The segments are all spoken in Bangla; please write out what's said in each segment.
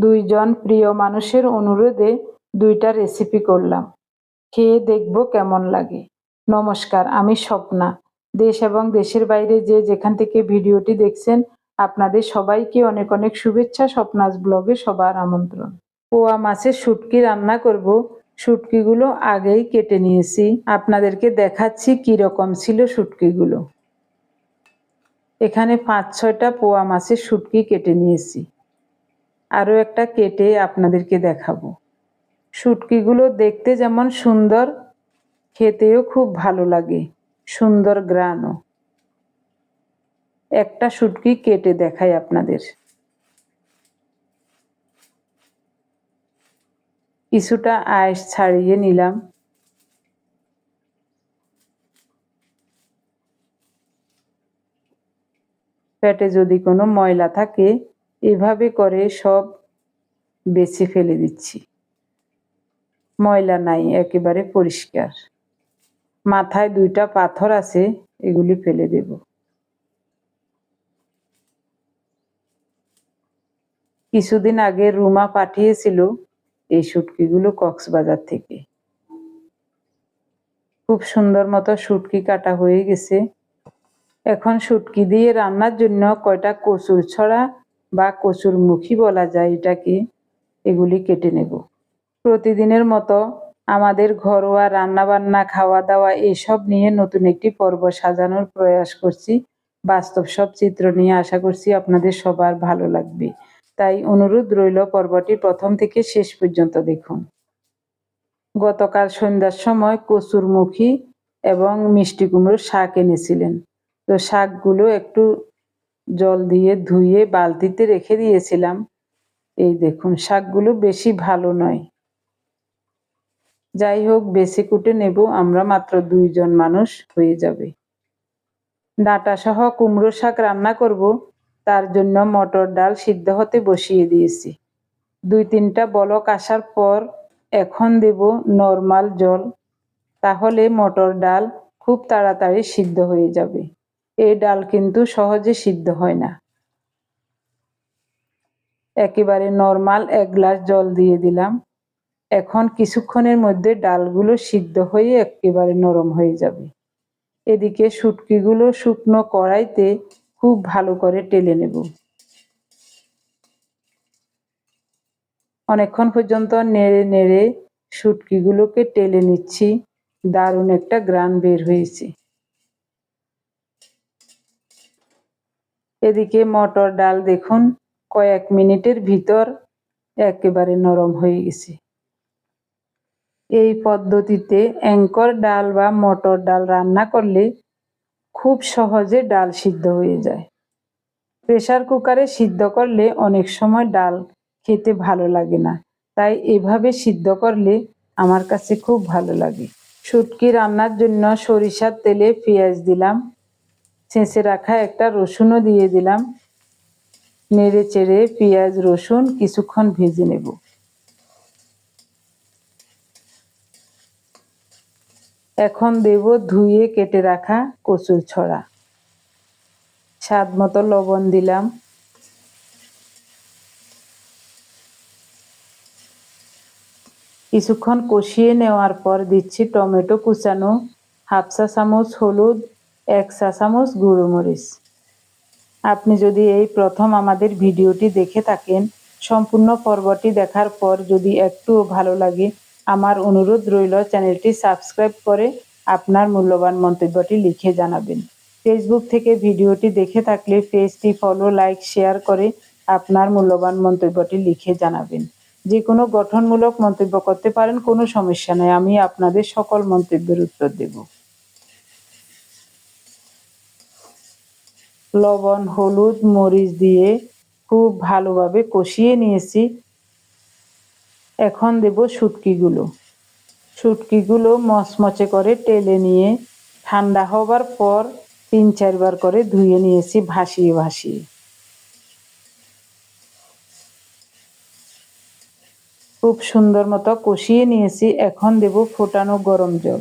দুইজন প্রিয় মানুষের অনুরোধে দুইটা রেসিপি করলাম। খেয়ে দেখব কেমন লাগে। নমস্কার, আমি স্বপ্না। দেশ এবং দেশের বাইরে যে যেখান থেকে ভিডিওটি দেখছেন, আপনাদের সবাইকে অনেক অনেক শুভেচ্ছা, স্বপ্নাস ব্লগে সবার আমন্ত্রণ। পোয়া মাছের শুটকি রান্না করব। শুটকিগুলো আগেই কেটে নিয়েছি। আপনাদেরকে দেখাচ্ছি কি রকম ছিল শুটকিগুলো। এখানে পাঁচ ছয়টা পোয়া মাছের শুটকি কেটে নিয়েছি। আরও একটা কেটে আপনাদেরকে দেখাবো। শুটকিগুলো দেখতে যেমন সুন্দর, খেতেও খুব ভালো লাগে, সুন্দর গ্রানও। একটা শুটকি কেটে দেখাই আপনাদের। কিছুটা আয়েস ছাড়িয়ে নিলাম। পেটে যদি কোনো ময়লা থাকে এভাবে করে সব বেছে ফেলে দিচ্ছি। ময়লা নাই, একেবারে পরিষ্কার। মাথায় দুইটা পাথর আছে, এগুলি ফেলে দেব। কিছুদিন আগে রুমা পাঠিয়েছিল এই শুটকিগুলো কক্সবাজার থেকে। খুব সুন্দর মতো শুটকি কাটা হয়ে গেছে। এখন শুটকি দিয়ে রান্নার জন্য কয়টা কচুর ছড়া বা কচুর মুখী বলা যায় এটাকে, এগুলি কেটে নেব। প্রতিদিনের মতো আমাদের ঘরোয়া রান্নাবান্না খাওয়া দাওয়া এসব নিয়ে নতুন একটি পর্ব সাজানোর প্রয়াস করছি। বাস্তব সব চিত্র নিয়ে আশা করছি আপনাদের সবার ভালো লাগবে। তাই অনুরোধ রইল পর্বটি প্রথম থেকে শেষ পর্যন্ত দেখুন। গতকাল সন্ধ্যার সময় কচুর মুখী এবং মিষ্টি কুমড়োর শাক এনেছিলেন। তো শাকগুলো একটু জল দিয়ে ধুয়ে বালতিতে রেখে দিয়েছিলাম। এই দেখুন, শাকগুলো বেশি ভালো নয়। যাই হোক, বেশি কুটে নেব, আমরা মাত্র দুইজন মানুষ হয়ে যাবে। ডাটা সহ কুমড়ো শাক রান্না করব, তার জন্য মটর ডাল সিদ্ধ হতে বসিয়ে দিয়েছি। দুই তিনটা বলক আসার পর এখন দেব নর্মাল জল, তাহলে মটর ডাল খুব তাড়াতাড়ি সিদ্ধ হয়ে যাবে। এই ডাল কিন্তু সহজে সিদ্ধ হয় না। একেবারে নর্মাল এক গ্লাস জল দিয়ে দিলাম। এখন কিছুক্ষণের মধ্যে ডালগুলো সিদ্ধ হয়ে একেবারে নরম হয়ে যাবে। এদিকে শুটকিগুলো শুকনো কড়াইতে খুব ভালো করে টেলে নেব। অনেকক্ষণ পর্যন্ত নেড়ে নেড়ে শুটকিগুলোকে টেলে নিচ্ছি। দারুণ একটা গ্রান বের হয়েছে। এদিকে মটর ডাল দেখুন, কয়েক মিনিটের ভিতর একেবারে নরম হয়ে গেছে। এই পদ্ধতিতে অ্যাঙ্কর ডাল বা মটর ডাল রান্না করলে খুব সহজে ডাল সিদ্ধ হয়ে যায়। প্রেশার কুকারে সিদ্ধ করলে অনেক সময় ডাল খেতে ভালো লাগে না। তাই এভাবে সিদ্ধ করলে আমার কাছে খুব ভালো লাগে। শুটকি রান্নার জন্য সরিষার তেলে পেঁয়াজ দিলাম। ছেঁচে রাখা একটা রসুনও দিয়ে দিলাম। নেড়ে চেড়ে পেঁয়াজ, রসুন কিছুক্ষণ ভেজে নেব। এখন দেব ধুয়ে কেটে রাখা কচুর ছড়া। স্বাদ মতো লবণ দিলাম। কিছুক্ষণ কষিয়ে নেওয়ার পর দিচ্ছি টমেটো কুচানো হাফসা চামচ হলুদ এক চা চামচ গুঁড়ো মরিচ আপনি যদি এই প্রথম আমাদের ভিডিওটি দেখে থাকেন, সম্পূর্ণ পর্বটি দেখার পর যদি একটুও ভালো লাগে, আমার অনুরোধ রইল চ্যানেলটি সাবস্ক্রাইব করে আপনার মূল্যবান মন্তব্যটি লিখে জানাবেন। ফেসবুক থেকে ভিডিওটি দেখে থাকলে পেজটি ফলো, লাইক, শেয়ার করে আপনার মূল্যবান মন্তব্যটি লিখে জানাবেন। যে কোনো গঠনমূলক মন্তব্য করতে পারেন, কোনো সমস্যা নেই। আমি আপনাদের সকল মন্তব্যের উত্তর দেব। লবণ, হলুদ, মরিচ দিয়ে খুব ভালোভাবে কষিয়ে নিয়েছি। এখন দেব শুটকিগুলো। শুটকিগুলো মচমচে করে টেলে নিয়ে ঠান্ডা হবার পর তিন চারবার করে ধুয়ে নিয়েছি ভাসিয়ে ভাসিয়ে। খুব সুন্দর মতো কষিয়ে নিয়েছি। এখন দেব ফোটানো গরম জল।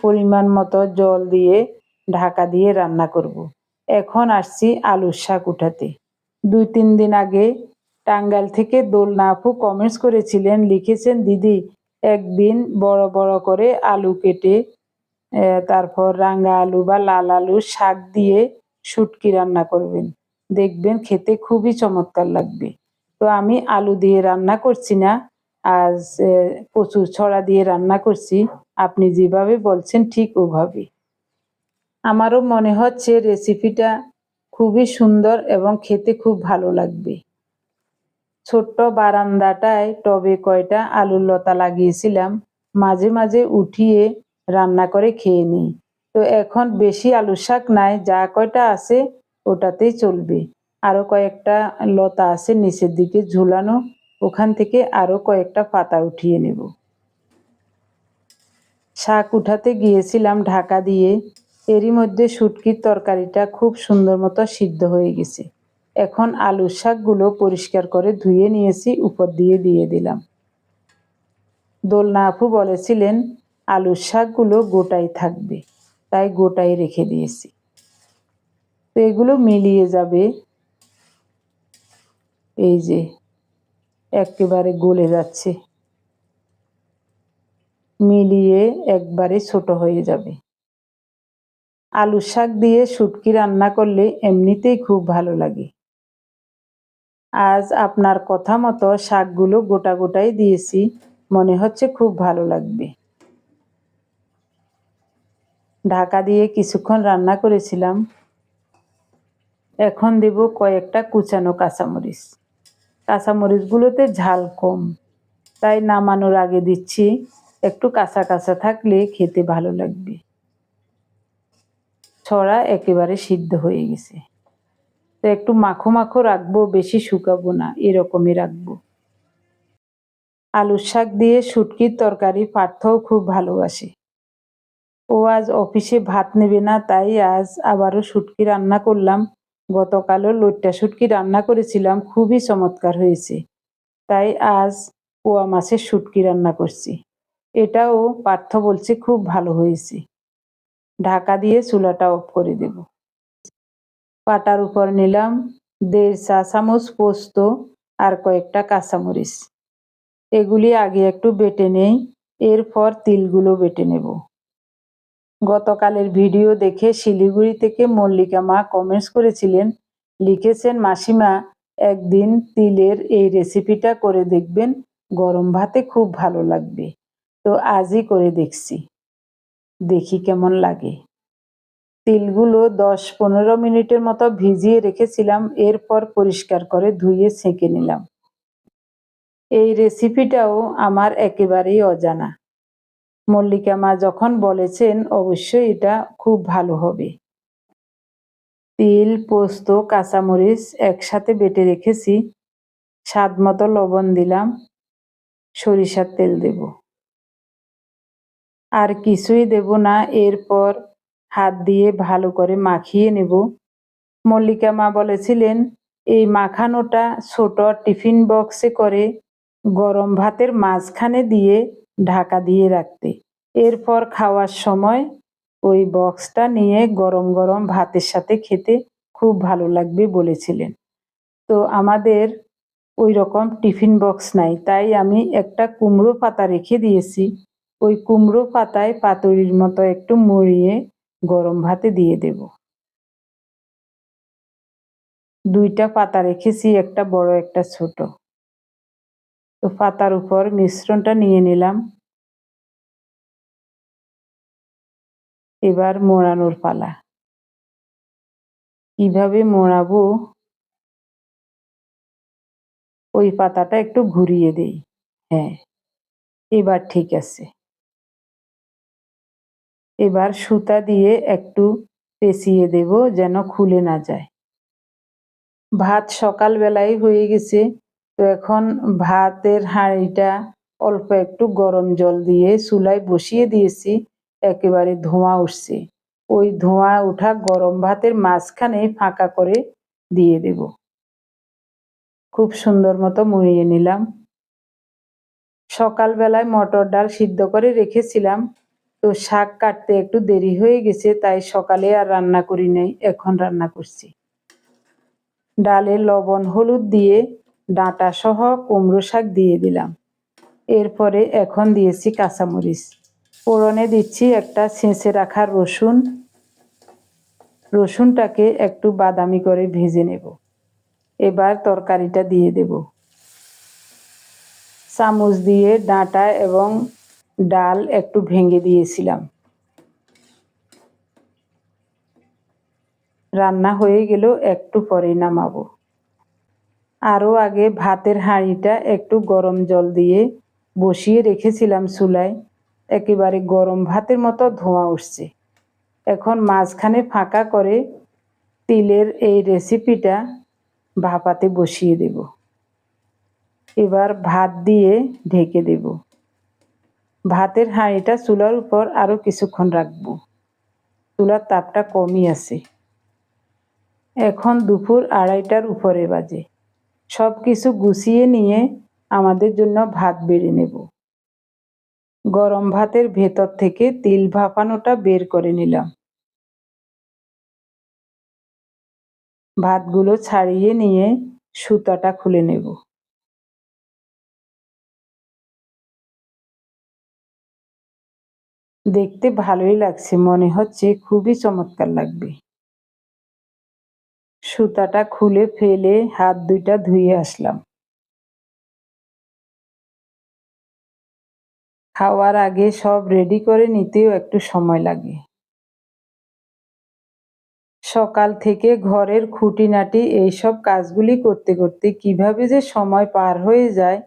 পরিমাণ মতো জল দিয়ে ঢাকা দিয়ে রান্না করব। এখন আসছি আলুর শাক উঠাতে। দুই তিন দিন আগে টাঙ্গাইল থেকে দোলনা আপু কমেন্টস করেছিলেন, লিখেছেন, দিদি, একদিন বড় বড় করে আলু কেটে তারপর রাঙা আলু বা লাল আলু শাক দিয়ে শুটকি রান্না করবেন। দেখবেন খেতে খুবই চমৎকার লাগবে। তো আমি আলু দিয়ে রান্না করছি না, আজ কচুর ছড়া দিয়ে রান্না করছি। আপনি যেভাবে বলছেন ঠিক ওভাবে। আমারও মনে হচ্ছে রেসিপিটা খুবই সুন্দর এবং খেতে খুব ভালো লাগবে। ছোট্ট বারান্দাটায় টবে কয়টা আলুর লতা লাগিয়েছিলাম, মাঝে মাঝে উঠিয়ে রান্না করে খেয়ে নিই। তো এখন বেশি আলু শাক নাই, যা কয়টা আছে ওটাতেই চলবে। আরও কয়েকটা লতা আছে নিচের দিকে ঝুলানো, ওখান থেকে আরও কয়েকটা পাতা উঠিয়ে নেব। শাক উঠাতে গিয়েছিলাম ঢাকা দিয়ে এরই মধ্যে শুটকির তরকারিটা খুব সুন্দর মতো সিদ্ধ হয়ে গেছে। এখন আলুর শাকগুলো পরিষ্কার করে ধুয়ে নিয়েছি, উপর দিয়ে দিয়ে দিলাম। দোলনা আপু বলেছিলেন আলুর শাকগুলো গোটাই থাকবে, তাই গোটাই রেখে দিয়েছি। তো এগুলো মিলিয়ে যাবে। এই যে, একেবারে গলে যাচ্ছে। মিলিয়ে একবারে ছোট হয়ে যাবে। আলু শাক দিয়ে শুটকি রান্না করলে এমনিতেই খুব ভালো লাগে। আজ আপনার কথা মতো শাকগুলো গোটা গোটাই দিয়েছি, মনে হচ্ছে খুব ভালো লাগবে। ঢাকা দিয়ে কিছুক্ষণ রান্না করেছিলাম। এখন দেব কয়েকটা কুচানো কাঁচামরিচ। কাঁচামরিচগুলোতে ঝাল কম, তাই নামানোর আগে দিচ্ছি। একটু কাঁচা কাঁচা থাকলে খেতে ভালো লাগবে। ছড়া একেবারে সিদ্ধ হয়ে গেছে। তো একটু মাখো মাখো রাখব, বেশি শুকাবো না, এরকমই রাখব। আলুর শাক দিয়ে শুটকির তরকারি পার্থও খুব ভালোবাসে। ও আজ অফিসে ভাত নেবে না, তাই আজ আবারও শুটকি রান্না করলাম। গতকালও লোট্টা শুটকি রান্না করেছিলাম, খুবই চমৎকার হয়েছে। তাই আজ পোয়া মাছের শুটকি রান্না করছি। এটাও পার্থ বলছে খুব ভালো হয়েছে। ঢাকা দিয়ে চুলাটা অফ করে দেব। পাটার উপর নিলাম দেড় চা চামচ পোস্ত আর কয়েকটা কাঁচামরিচ। এগুলি আগে একটু বেটে নেই, এরপর তিলগুলো বেটে নেব। গতকালের ভিডিও দেখে শিলিগুড়ি থেকে মল্লিকা মা কমেন্টস করেছিলেন, লিখেছেন, মাসিমা, একদিন তিলের এই রেসিপিটা করে দেখবেন, গরম ভাতে খুব ভালো লাগবে। তো আজই করে দেখছি। দেখি কেমন লাগে। তিলগুলো দশ পনেরো মিনিটের মতো ভিজিয়ে রেখেছিলাম, এরপর পরিষ্কার করে ধুয়ে ছেঁকে নিলাম। এই রেসিপিটাও আমার একেবারেই অজানা। মল্লিকা মা যখন বলেছেন, অবশ্যই এটা খুব ভালো হবে। তিল, পোস্ত, কাঁচামরিচ একসাথে বেটে রেখেছি। স্বাদ মতো লবণ দিলাম। সরিষার তেল দেব। আর কিছুই দেব না। এরপর হাত দিয়ে ভালো করে মাখিয়ে নেব। মল্লিকা মা বলেছিলেন, এই মাখানোটা ছোট টিফিন বক্সে করে গরম ভাতের মাঝখানে দিয়ে ঢাকা দিয়ে রাখতে। এরপর খাওয়ার সময় ওই বক্সটা নিয়ে গরম গরম ভাতের সাথে খেতে খুব ভালো লাগবে বলেছিলেন। তো আমাদের ওই রকম টিফিন বক্স নাই। তাই আমি একটা কুমড়ো পাতা রেখে দিয়েছি। ওই কুমড়ো পাতায় পাতুরির মতো একটু মুড়িয়ে গরম ভাতে দিয়ে দেব। দুইটা পাতা রেখেছি, একটা বড়, একটা ছোট। তো পাতার উপর মিশ্রণটা নিয়ে নিলাম। এবার মোড়ানোর পালা। কীভাবে মোড়াবো? ওই পাতাটা একটু ঘুরিয়ে দেই। হ্যাঁ এবার ঠিক আছে। এবার সুতা দিয়ে একটু পেঁচিয়ে দেব যেন খুলে না যায়। ভাত সকালবেলায় হয়ে গেছে, তো এখন ভাতের হাঁড়িটা অল্প একটু গরম জল দিয়ে চুলায় বসিয়ে দিয়েছি, একেবারে ধোঁয়া উঠছে। ওই ধোঁয়া ওঠা গরম ভাতের মাঝখানে ফাঁকা করে দিয়ে দেব। খুব সুন্দর মতো মুড়িয়ে নিলাম। সকালবেলায় মটর ডাল সিদ্ধ করে রেখেছিলাম তো শাক কাটতে একটু দেরি হয়ে গেছে, তাই সকালে আর রান্না করি নাই, এখন রান্না করছি। ডালে লবণ হলুদ দিয়ে ডাঁটা সহ কুমড়ো শাক দিয়ে দিলাম। এরপরে এখন দিয়েছি কাঁচামরিচ। ফোড়নে দিচ্ছি একটা ছেঁচে রাখা রসুন। রসুনটাকে একটু বাদামি করে ভেজে নেব। এবার তরকারিটা দিয়ে দেব। চামচ দিয়ে ডাঁটা এবং ডাল একটু ভেঙে দিয়েছিলাম। রান্না হয়ে গেল একটু পরে নামাবো। আরও আগে ভাতের হাঁড়িটা একটু গরম জল দিয়ে বসিয়ে রেখেছিলাম চুলায়। একেবারে গরম ভাতের মতো ধোঁয়া উঠছে। এখন মাঝখানে ফাঁকা করে তিলের এই রেসিপিটা ভাপাতে বসিয়ে দেব। এবার ভাত দিয়ে ঢেকে দেব। ভাতের হাঁড়িটা চুলার উপর আরও কিছুক্ষণ রাখব। চুলার তাপটা কমই আছে। এখন দুপুর আড়াইটার উপরে বাজে। সব কিছু গুছিয়ে নিয়ে আমাদের জন্য ভাত বেড়ে নেব। গরম ভাতের ভেতর থেকে তিল ভাপানোটা বের করে নিলাম। ভাতগুলো ছাড়িয়ে নিয়ে সুতাটা খুলে নেব। দেখতে ভালোই লাগছে, মনে হচ্ছে খুবই চমৎকার লাগবে। সুতাটা খুলে ফেলে হাত দুইটা ধুয়ে আসলাম। খাওয়ার আগে সব রেডি করে নিতেও একটু সময় লাগে। সকাল থেকে ঘরের খুঁটিনাটি এইসব কাজগুলি করতে করতে কীভাবে যে সময় পার হয়ে যায়,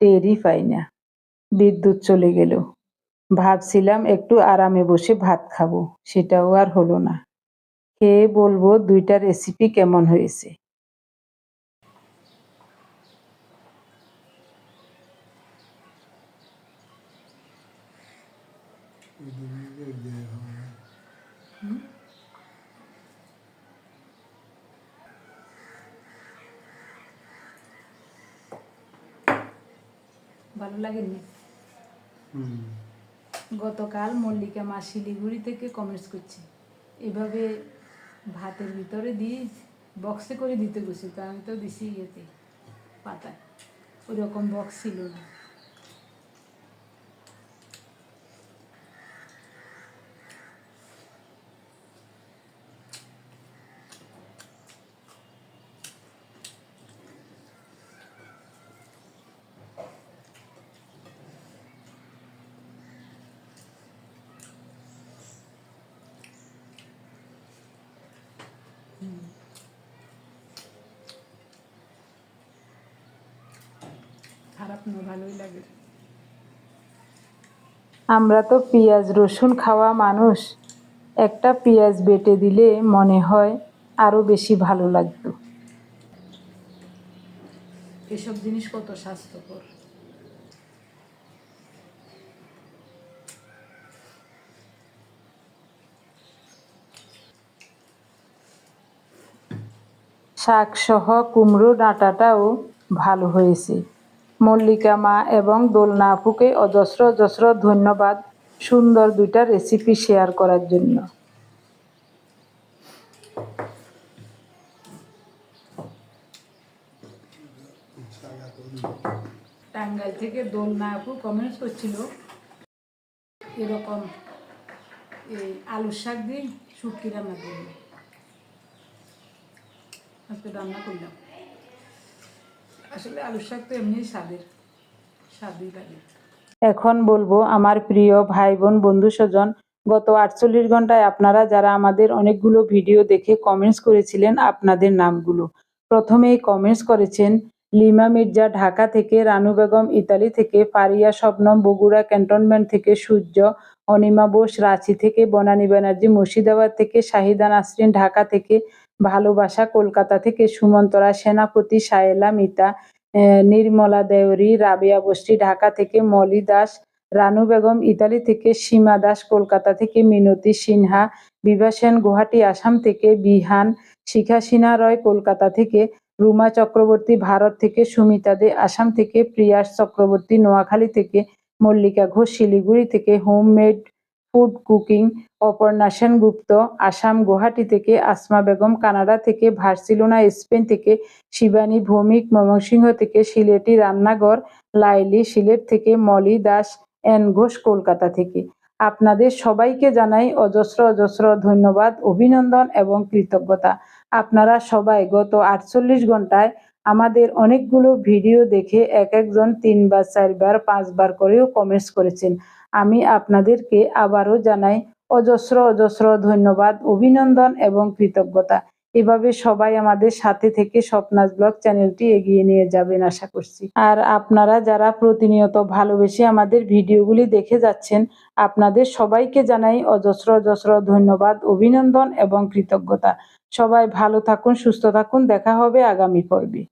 টেরই পাই না। বিদ্যুৎ চলে গেল। ভাবছিলাম একটু আরামে বসে ভাত খাব সেটাও আর হলো না। খেয়ে বলব দুইটা রেসিপি কেমন হয়েছে? ভালো লাগেনি? গতকাল মল্লিকা মা শিলিগুড়ি থেকে কমেন্টস করছে। এভাবে ভাতের ভিতরে দিয়ে বক্সে করে দিতে গেছি তো আমি তো দিছি ইয়েতে, পাতায়। ওই রকম বক্স ছিল না। খারাপ না ভালোই লাগে। আমরা তো পেঁয়াজ রসুন খাওয়া মানুষ। একটা পেঁয়াজ বেটে দিলে মনে হয় আরও বেশি ভালো লাগতো। এসব জিনিস কত স্বাস্থ্যকর। শাকসহ কুমড়ো ডাঁটাটাও ভালো হয়েছে। মল্লিকা মা এবং দোলনা আপুকে অজস্র অজস্র ধন্যবাদ সুন্দর দুইটা রেসিপি শেয়ার করার জন্য। টাঙ্গাইল থেকে দোলনা আপু কমেন্টস করছিল, এরকম এই আলুর শাক দিয়ে শুটকি রান্না করব আজকে রান্না করলাম। আসলে আলুর শাক তো এমনি স্বাদের, স্বাদই লাগে। এখন বলব, আমার প্রিয় ভাই বোন বন্ধু স্বজন, গত আটচল্লিশ ঘন্টায় আপনারা যারা আমাদের অনেকগুলো ভিডিও দেখে কমেন্টস করেছিলেন আপনাদের নামগুলো। প্রথমেই কমেন্টস করেছেন, লিমা মির্জা ঢাকা থেকে, রানু বেগম ইতালি থেকে, ফারিয়া শবনম বগুড়া ক্যান্টনমেন্ট থেকে, সূর্য অনিমা বোস রাঁচি থেকে, বনানী ব্যানার্জি মুর্শিদাবাদ থেকে, শাহিদা নাসরিন ঢাকা থেকে ভালোবাসা কলকাতা থেকে সুমন্তরা, সেনাপতি সায়েলা মিতা নির্মলা দেওরি রাবিয়া বস্তি ঢাকা থেকে মলি দাস, রানু বেগম ইতালি থেকে সীমা দাস, কলকাতা থেকে মিনতি সিনহা, বিভা সেন গুয়াহাটি, আসাম থেকে বিহান, শিখা সিনহা রয় কলকাতা থেকে রুমা চক্রবর্তী, ভারত থেকে সুমিতা দে, আসাম থেকে প্রিয়াস চক্রবর্তী, নোয়াখালী থেকে মল্লিকা ঘোষ, শিলিগুড়ি থেকে homemade food cooking Aparna Sengupta Assam, Guwahati থেকে আসমা বেগম, কানাডা থেকে ভার্সিলোনা, স্পেন থেকে শিবানী ভৌমিক, ময়মনসিংহ থেকে সিলেটি, রান্নাঘর, লাইলি, সিলেট থেকে মলি দাস এন ঘোষ কলকাতা থেকে। আপনাদের সবাইকে জানাই অজস্র অজস্র ধন্যবাদ, অভিনন্দন এবং কৃতজ্ঞতা। আপনারা সবাই গত আটচল্লিশ ঘন্টায় আমাদের অনেকগুলো ভিডিও দেখে এক একজন তিনবার, চারবার, পাঁচবার করেও কমেন্টস করেছেন। আমি আপনাদেরকে আবারও জানাই অজস্র অজস্র ধন্যবাদ, অভিনন্দন এবং কৃতজ্ঞতা। এভাবে সবাই আমাদের সাথে থেকে স্বপ্নাস ব্লগ চ্যানেলটি এগিয়ে নিয়ে যাবেন আশা করছি। আর আপনারা যারা প্রতিনিয়ত ভালোবেসে আমাদের ভিডিওগুলি দেখে যাচ্ছেন, আপনাদের সবাইকে জানাই অজস্র অজস্র ধন্যবাদ, অভিনন্দন এবং কৃতজ্ঞতা। সবাই ভালো থাকুন, সুস্থ থাকুন, দেখা হবে আগামী পর্বে।